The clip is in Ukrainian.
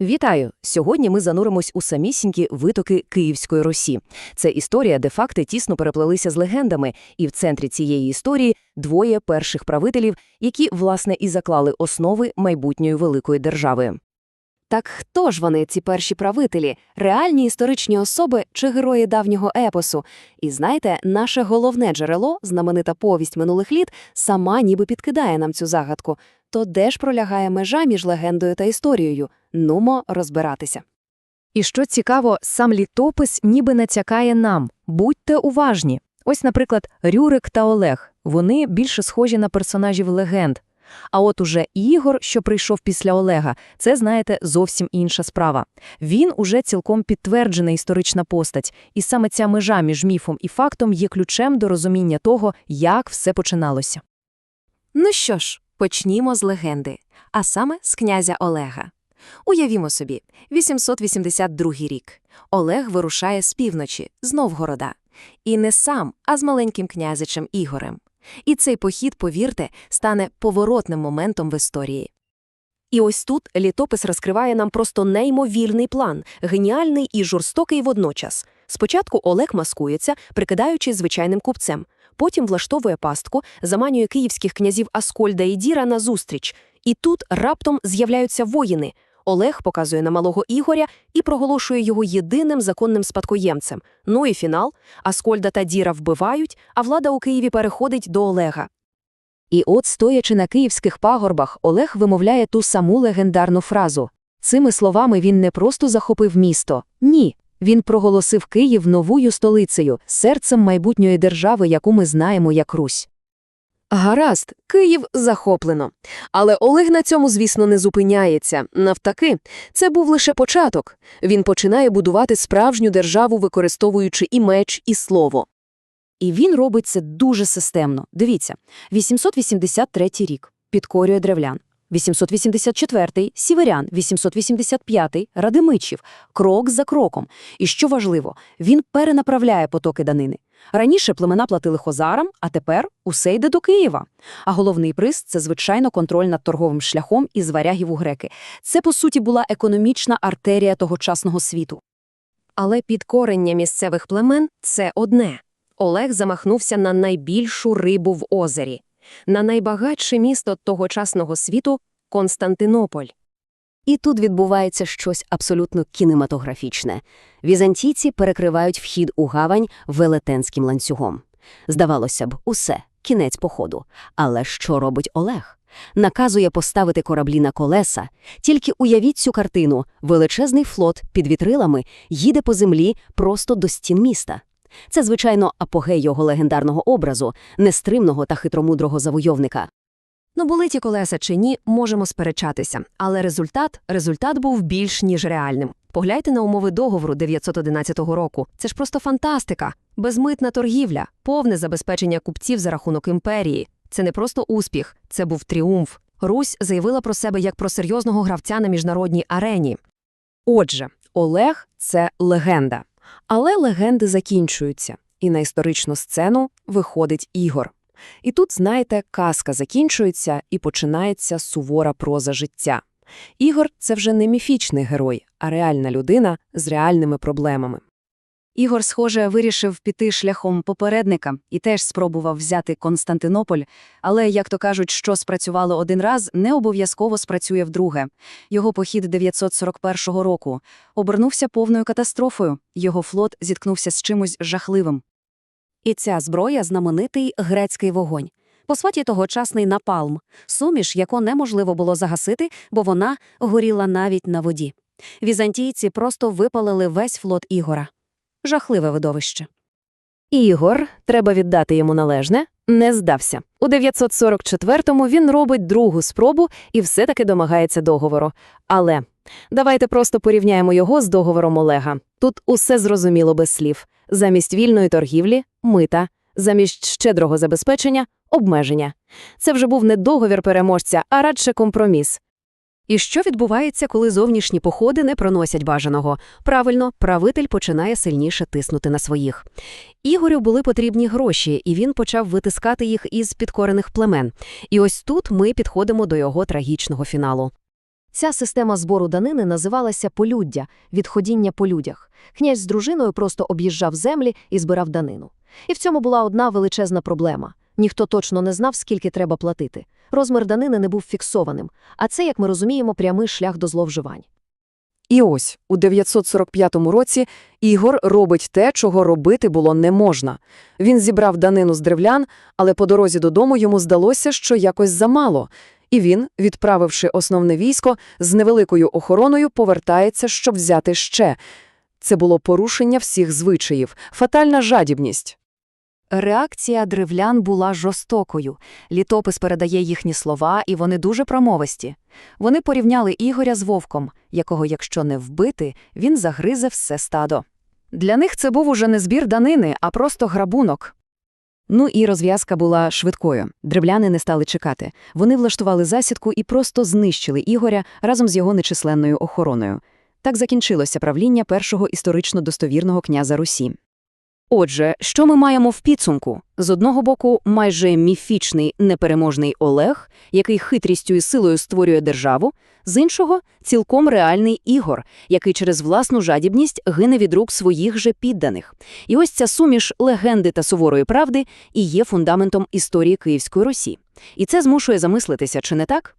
Вітаю! Сьогодні ми зануримось у самісінькі витоки Київської Русі. Це історія, де факти тісно переплелися з легендами, і в центрі цієї історії двоє перших правителів, які, власне, і заклали основи майбутньої великої держави. Так хто ж вони, ці перші правителі, реальні історичні особи чи герої давнього епосу? І знаєте, наше головне джерело, знаменита повість минулих літ, сама ніби підкидає нам цю загадку. То де ж пролягає межа між легендою та історією? Нумо розбиратися. І що цікаво, сам літопис ніби натякає нам – будьте уважні. Ось, наприклад, Рюрик та Олег. Вони більше схожі на персонажів легенд. А от уже Ігор, що прийшов після Олега, це, знаєте, зовсім інша справа. Він уже цілком підтверджена історична постать, і саме ця межа між міфом і фактом є ключем до розуміння того, як все починалося. Ну що ж, почнімо з легенди, а саме з князя Олега. Уявімо собі, 882 рік. Олег вирушає з півночі, з Новгорода. І не сам, а з маленьким князичем Ігорем. І цей похід, повірте, стане поворотним моментом в історії. І ось тут літопис розкриває нам просто неймовірний план, геніальний і жорстокий водночас. Спочатку Олег маскується, прикидаючись звичайним купцем. Потім влаштовує пастку, заманює київських князів Аскольда і Діра на зустріч. І тут раптом з'являються воїни. Олег показує на малого Ігоря і проголошує його єдиним законним спадкоємцем. Ну і фінал. Аскольда та Діра вбивають, а влада у Києві переходить до Олега. І от, стоячи на київських пагорбах, Олег вимовляє ту саму легендарну фразу. Цими словами він не просто захопив місто. Ні. Він проголосив Київ новою столицею, серцем майбутньої держави, яку ми знаємо як Русь. Гаразд, Київ захоплено. Але Олег на цьому, звісно, не зупиняється. Навтаки, це був лише початок. Він починає будувати справжню державу, використовуючи і меч, і слово. І він робить це дуже системно. Дивіться, 883 рік підкорює древлян. 884-й – сіверян, 885-й – радимичів, крок за кроком. І що важливо, він перенаправляє потоки данини. Раніше племена платили хозарам, а тепер усе йде до Києва. А головний приз – це, звичайно, контроль над торговим шляхом із варягів у греки. Це, по суті, була економічна артерія тогочасного світу. Але підкорення місцевих племен – це одне. Олег замахнувся на найбільшу рибу в озері, на найбагатше місто тогочасного світу – Константинополь. І тут відбувається щось абсолютно кінематографічне. Візантійці перекривають вхід у гавань велетенським ланцюгом. Здавалося б, усе, кінець походу. Але що робить Олег? Наказує поставити кораблі на колеса. Тільки уявіть цю картину. Величезний флот під вітрилами їде по землі просто до стін міста. Це, звичайно, апогей його легендарного образу, нестримного та хитромудрого завойовника. Ну, були ті колеса чи ні, можемо сперечатися. Але результат, результат був більш ніж реальним. Погляньте на умови договору 911 року. Це ж просто фантастика. Безмитна торгівля, повне забезпечення купців за рахунок імперії. Це не просто успіх, це був тріумф. Русь заявила про себе як про серйозного гравця на міжнародній арені. Отже, Олег це легенда. Але легенди закінчуються, і на історичну сцену виходить Ігор. І тут, знаєте, казка закінчується і починається сувора проза життя. Ігор – це вже не міфічний герой, а реальна людина з реальними проблемами. Ігор, схоже, вирішив піти шляхом попередника і теж спробував взяти Константинополь, але, як то кажуть, що спрацювало один раз, не обов'язково спрацює вдруге. Його похід 941 року обернувся повною катастрофою, його флот зіткнувся з чимось жахливим. І ця зброя – знаменитий грецький вогонь. По суті, тогочасний напалм, суміш, яку неможливо було загасити, бо вона горіла навіть на воді. Візантійці просто випалили весь флот Ігора. Жахливе видовище. Ігор, треба віддати йому належне, не здався. У 944-му він робить другу спробу і все-таки домагається договору. Але давайте просто порівняємо його з договором Олега. Тут усе зрозуміло без слів. Замість вільної торгівлі – мита, замість щедрого забезпечення – обмеження. Це вже був не договір переможця, а радше компроміс. І що відбувається, коли зовнішні походи не проносять бажаного? Правильно, правитель починає сильніше тиснути на своїх. Ігорю були потрібні гроші, і він почав витискати їх із підкорених племен. І ось тут ми підходимо до його трагічного фіналу. Ця система збору данини називалася полюддя, відходіння по людях. Князь з дружиною просто об'їжджав землі і збирав данину. І в цьому була одна величезна проблема. Ніхто точно не знав, скільки треба платити. Розмір данини не був фіксованим, а це, як ми розуміємо, прямий шлях до зловживань. І ось, у 945 році Ігор робить те, чого робити було не можна. Він зібрав данину з древлян, але по дорозі додому йому здалося, що якось замало. І він, відправивши основне військо, з невеликою охороною повертається, щоб взяти ще. Це було порушення всіх звичаїв, фатальна жадібність. Реакція древлян була жорстокою. Літопис передає їхні слова, і вони дуже промовисті. Вони порівняли Ігоря з вовком, якого, якщо не вбити, він загризе все стадо. Для них це був уже не збір данини, а просто грабунок. Ну і розв'язка була швидкою. Древляни не стали чекати. Вони влаштували засідку і просто знищили Ігоря разом з його нечисленною охороною. Так закінчилося правління першого історично достовірного князя Русі. Отже, що ми маємо в підсумку? З одного боку, майже міфічний непереможний Олег, який хитрістю і силою створює державу, з іншого – цілком реальний Ігор, який через власну жадібність гине від рук своїх же підданих. І ось ця суміш легенди та суворої правди і є фундаментом історії Київської Русі. І це змушує замислитися, чи не так?